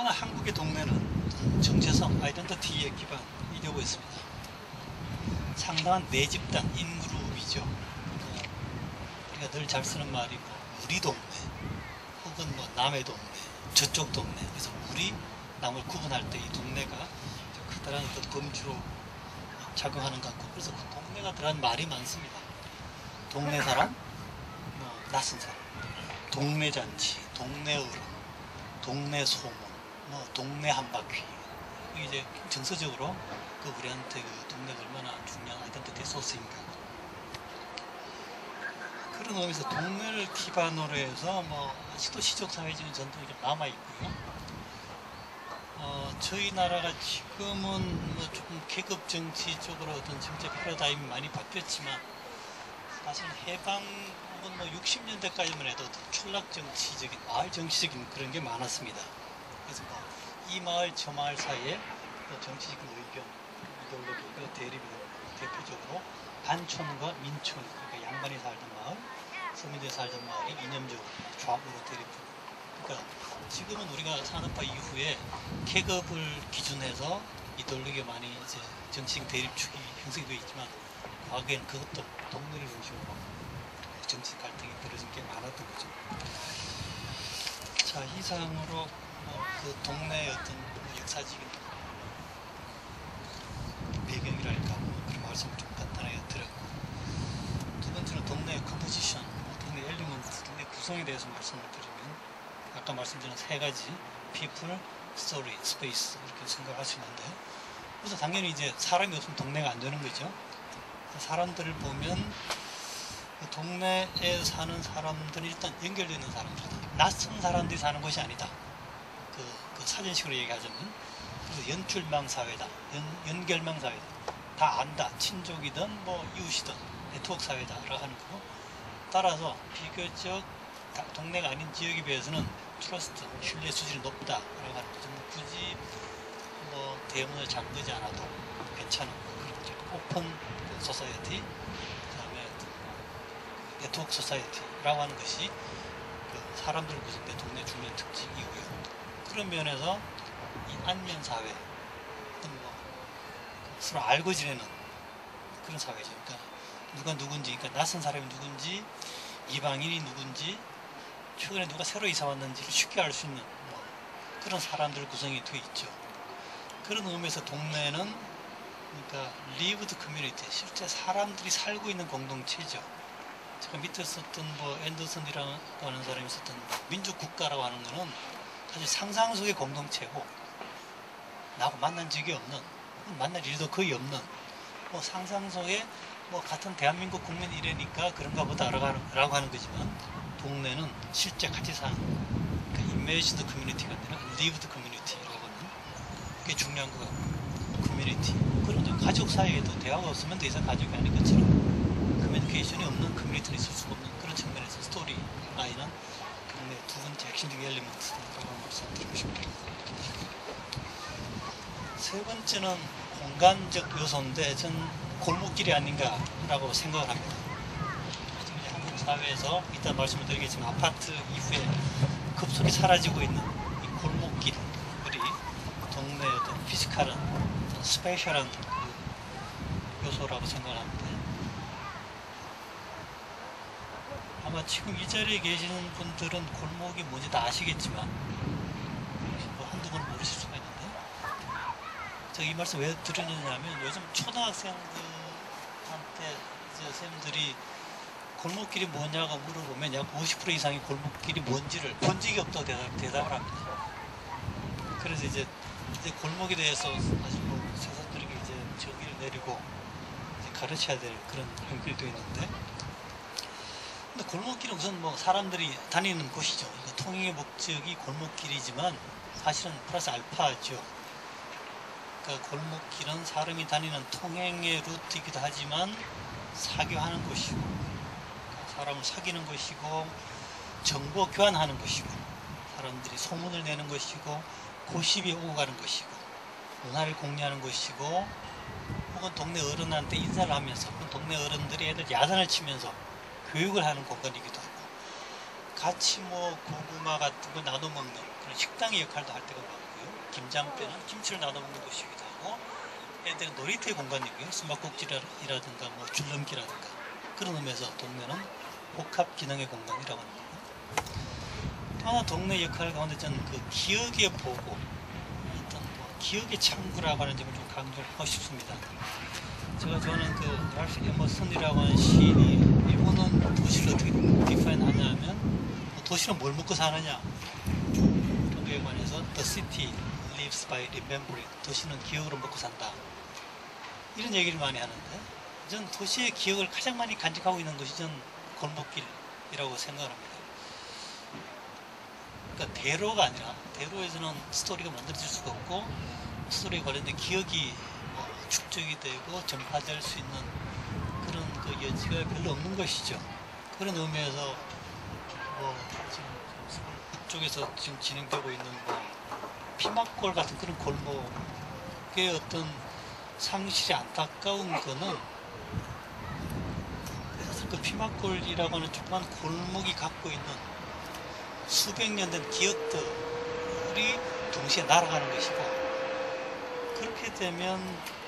그동안 한국의 동네는 정체성, 아이덴티티에 기반이 되고 있습니다. 상당한 내 집단, 인그룹이죠. 어, 우리가 늘 잘 쓰는 말이 뭐 우리 동네, 혹은 뭐 남의 동네, 저쪽 동네. 그래서 우리, 남을 구분할 때 이 동네가 커다란 어떤 범주로 작용하는 것 같고 그래서 그 동네가 들어간 말이 많습니다. 동네 사람, 뭐 낯선 사람, 동네 잔치, 동네 어른, 동네 소문, 뭐 동네 한 바퀴. 이제 정서적으로 그 우리한테 그 동네가 얼마나 중요한 아이덴티티 소스인가. 그런 의미에서 동네를 기반으로 해서 뭐 아직도 시족 사회적인 전통이 좀 남아 있고요. 어, 저희 나라가 지금은 뭐 조금 계급 정치 쪽으로 어떤 정치 패러다임이 많이 바뀌었지만 사실 해방 혹은 뭐 60년대까지만 해도 촌락 정치적인 마을 정치적인 그런 게 많았습니다. 뭐이 마을 저 마을 사이에 또 정치적인 의견 이데올로기가 대립이 대표적으로 반촌과 민촌 그러니까 양반이 살던 마을 서민들이 살던 마을이 이념적으로 좌우로 대립하고 그러니까 지금은 우리가 산업화 이후에 계급을 기준해서 이데올로기가 많이 이제 정치적 대립축이 형성이 되어 있지만 과거에는 그것도 동네를 중심으로 정치 갈등이 벌어진 게 많았던 거죠. 자, 이상으로 뭐그 동네의 어떤 뭐 역사적인 배경이랄까 뭐 그런 말씀을 좀 간단하게 드렸고 두 번째는 동네의 컴포지션, 뭐 동네 엘리먼트, 동네 구성에 대해서 말씀을 드리면 아까 말씀드린 세 가지 people, story, space 이렇게 생각하시면 돼요. 그래서 당연히 이제 사람이 없으면 동네가 안 되는 거죠. 사람들을 보면 그 동네에 사는 사람들은 일단 연결되어 있는 사람들이다. 낯선 사람들이 사는 것이 아니다. 그, 그 사전식으로 얘기하자면 연출망 사회다. 연, 연결망 사회다. 다 안다. 친족이든 뭐 이웃이든 네트워크 사회다 라고 하는 거고 따라서 비교적 다- 동네가 아닌 지역에 비해서는 트러스트, 신뢰 수준이 높다 라고 하는 거죠. 뭐 굳이 뭐 대문을 잠그지 않아도 괜찮은 그런 이제 오픈 소사이어티 그 다음에 네트워크 소사이어티라고 하는 것이 그 사람들 구성된 동네 중요한 특징이고요. 그런 면에서 이 안면 사회 어떤 뭐 서로 알고 지내는 그런 사회죠. 그러니까 누가 누군지, 그러니까 낯선 사람이 누군지, 이방인이 누군지, 최근에 누가 새로 이사 왔는지를 쉽게 알 수 있는 뭐 그런 사람들 구성이 되어 있죠. 그런 의미에서 동네는 그러니까 리브드 커뮤니티 실제 사람들이 살고 있는 공동체죠. 제가 밑에 썼던 뭐 앤더슨이라고 하는 사람이 썼던 뭐 민족 국가라고 하는 거는 사실 상상 속의 공동체고 나하고 만난 적이 없는 만날 일도 거의 없는 뭐 상상 속에 뭐 같은 대한민국 국민 이래니까 그런가 보다라고 하는, 거지만 동네는 실제 같이 사는 그러니까 이미지드 커뮤니티가 아니라 리브드 커뮤니티라고 하는 그게 중요한 것 같고 커뮤니티 그런 점 가족 사이에도 대화가 없으면 더 이상 가족이 아닌 것처럼 커뮤니케이션이 없는 커뮤니티는 있을 수가 없는 그런 측면에서 스토리 라인은 동네 핵심적인 엘리먼트라고 말씀드리고 싶습니다. 세 번째는 공간적 요소인데 전 골목길이 아닌가라고 생각을 합니다. 한국 사회에서 이따 말씀을 드리겠지만 아파트 이후에 급속히 사라지고 있는 이 골목길이 동네의 어떤 피지컬한 스페셜한 그 요소라고 생각하는데 아마 지금 이 자리에 계시는 분들은 골목이 뭔지 다 아시겠지만 뭐 한두 번 모르실 수가 있는데 제가 이 말씀 왜 드리느냐면 요즘 초등학생들한테 이제 선생님들이 골목길이 뭐냐고 물어보면 약 50% 이상이 골목길이 뭔지를 본 적이 없다고 대답, 대답을 합니다. 그래서 이제, 이제 골목에 대해서 사실 뭐 세상들에게 이제 정의를 내리고 이제 가르쳐야 될 그런 되어 있는데 골목길은 우선 뭐 사람들이 다니는 곳이죠. 그러니까 통행의 목적이 골목길이지만 사실은 플러스 알파죠. 그러니까 골목길은 사람이 다니는 통행의 루트이기도 하지만 사교하는 곳이고 그러니까 사람을 사귀는 곳이고 정보 교환하는 곳이고 사람들이 소문을 내는 것이고 고시비 오고 가는 것이고 문화를 공유하는 것이고 혹은 동네 어른한테 인사를 하면서 혹은 동네 어른들이 애들 야단을 치면서 교육을 하는 공간이기도 하고 같이 뭐 고구마 같은 거 나눠 먹는 그런 식당의 역할도 할 때가 많고요. 김장때는 김치를 나눠 먹는 곳이기도 하고 애들 놀이터의 공간이고요. 수막꼭지라든가 뭐 줄넘기라든가 그런 의미에서 동네는 복합 기능의 공간이라고 하는 거고 또 하나 동네 역할 가운데 저는 그 기억의 보고 어떤 뭐 기억의 창구라고 하는 점을 좀 강조를 하고 싶습니다. 제가 좋아하는 그 랄프 에머슨이라고 하는 시인이 일본은 도시를 어떻게 디파인 하냐면 뭐 도시는 뭘 먹고 사느냐. 그런 거에 관해서 The city lives by remembering. 도시는 기억으로 먹고 산다. 이런 얘기를 많이 하는데 전 도시의 기억을 가장 많이 간직하고 있는 것이 전 골목길이라고 생각합니다. 그러니까 대로가 아니라 대로에서는 스토리가 만들어질 수가 없고 스토리에 관련된 기억이 뭐 축적이 되고 전파될 수 있는 그런 그 여지가 별로 없는 것이죠. 그런 의미에서 뭐 지금 서울 북쪽에서 지금 진행되고 있는 뭐 피막골 같은 그런 골목의 어떤 상실이 안타까운 거는 사실 그 피막골이라고 하는 조그만 골목이 갖고 있는 수백 년 된 기억들이 동시에 날아가는 것이고 그렇게 되면 그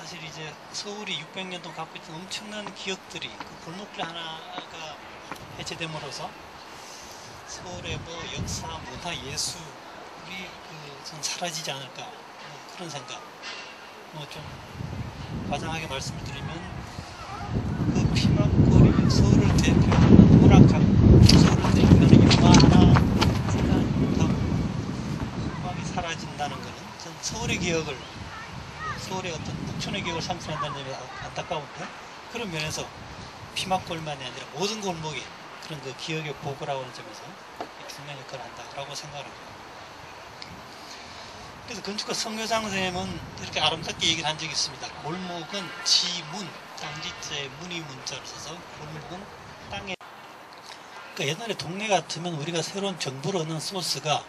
사실 이제 서울이 600년 동안 갖고 있던 엄청난 기억들이 그 골목길 하나가 해체됨으로써 서울의 뭐 역사, 문화, 예술이 그전 사라지지 않을까 뭐 그런 생각. 뭐 좀 과장하게 말씀을 드리면 그 피막골이 서울을 대표하는 오락학 서울을 대표하는 영화 하나 생각 못하고 음악이 사라진다는 것은 전 서울의 기억을 서울의 어떤 북촌의 기억을 상실한다는 점이 안타까운데 그런 면에서 피막골만이 아니라 모든 골목이 그런 그 기억의 보고라고 하는 점에서 중요한 역할을 한다라고 생각합니다. 그래서 건축가 성교장 선생님은 이렇게 아름답게 얘기를 한 적이 있습니다. 골목은 지문, 땅지자에 문이 문자를 써서 골목은 땅에 그러니까 옛날에 동네 같으면 우리가 새로운 정보를 얻는 소스가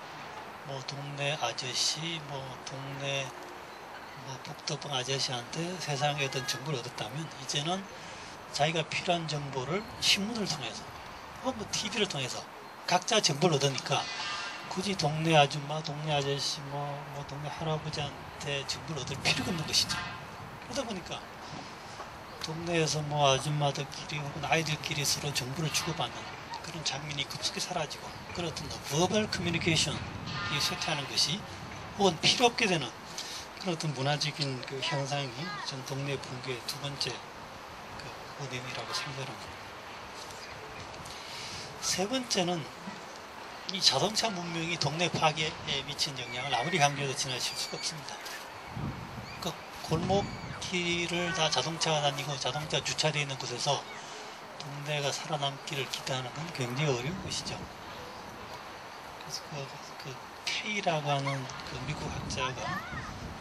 뭐 동네 아저씨, 뭐 동네 뭐 북덕방 아저씨한테 세상에 어떤 정보를 얻었다면 이제는 자기가 필요한 정보를 신문을 통해서 혹은 뭐 TV를 통해서 각자 정보를 얻으니까 굳이 동네 아줌마, 동네 아저씨, 뭐, 뭐 동네 할아버지한테 정보를 얻을 필요가 없는 것이죠. 그러다 보니까 동네에서 뭐 아줌마들끼리 혹은 아이들끼리 서로 정보를 주고받는 그런 장면이 급속히 사라지고 그런 어떤 버벌 커뮤니케이션이 쇠퇴하는 것이 혹은 필요 없게 되는 그런 어떤 문화적인 그 현상이 전 동네 붕괴의 두 번째 그 원인이라고 생각합니다. 세 번째는 이 자동차 문명이 동네 파괴에 미친 영향을 아무리 강조해도 지나칠 수가 없습니다. 그 골목길을 다 자동차가 다니고 자동차 주차되어 있는 곳에서 동네가 살아남기를 기대하는 건 굉장히 어려운 것이죠. 그래서 그, 그 K라고 하는 그 미국 학자가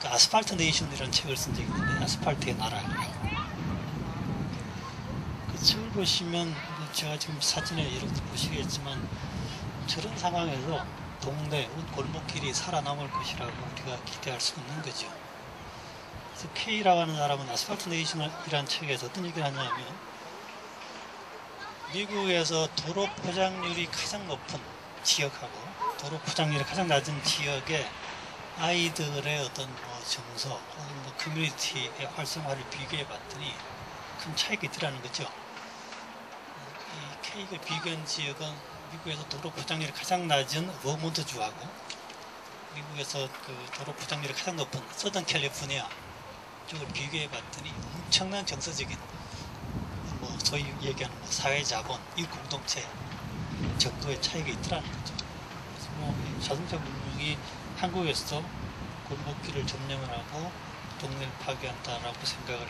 그 아스팔트 네이션이라는 책을 쓴 적이 있는데 아스팔트의 나라라고 그 책을 보시면 제가 지금 사진에 이렇게 보시겠지만 저런 상황에서 동네 골목길이 살아남을 것이라고 우리가 기대할 수 없는 거죠. 그래서 K라고 하는 사람은 아스팔트 네이션이라는 책에서 어떤 얘기를 하냐면 미국에서 도로 포장률이 가장 높은 지역하고 도로 포장률이 가장 낮은 지역의 아이들의 어떤 뭐 정서 뭐 커뮤니티의 활성화를 비교해 봤더니 큰 차이가 있더라는 거죠. 이 K가 비교한 지역은 미국에서 도로 포장률이 가장 낮은 버몬트 주하고 미국에서 그 도로 포장률이 가장 높은 서던 캘리포니아 쪽을 비교해 봤더니 엄청난 정서적인 뭐 소위 얘기하는 뭐 사회 자본, 이 공동체 정도의 차이가 있더라는 거죠. 자동차 문명이 한국에서도 골목길을 점령을 하고 동네를 파괴한다라고 생각을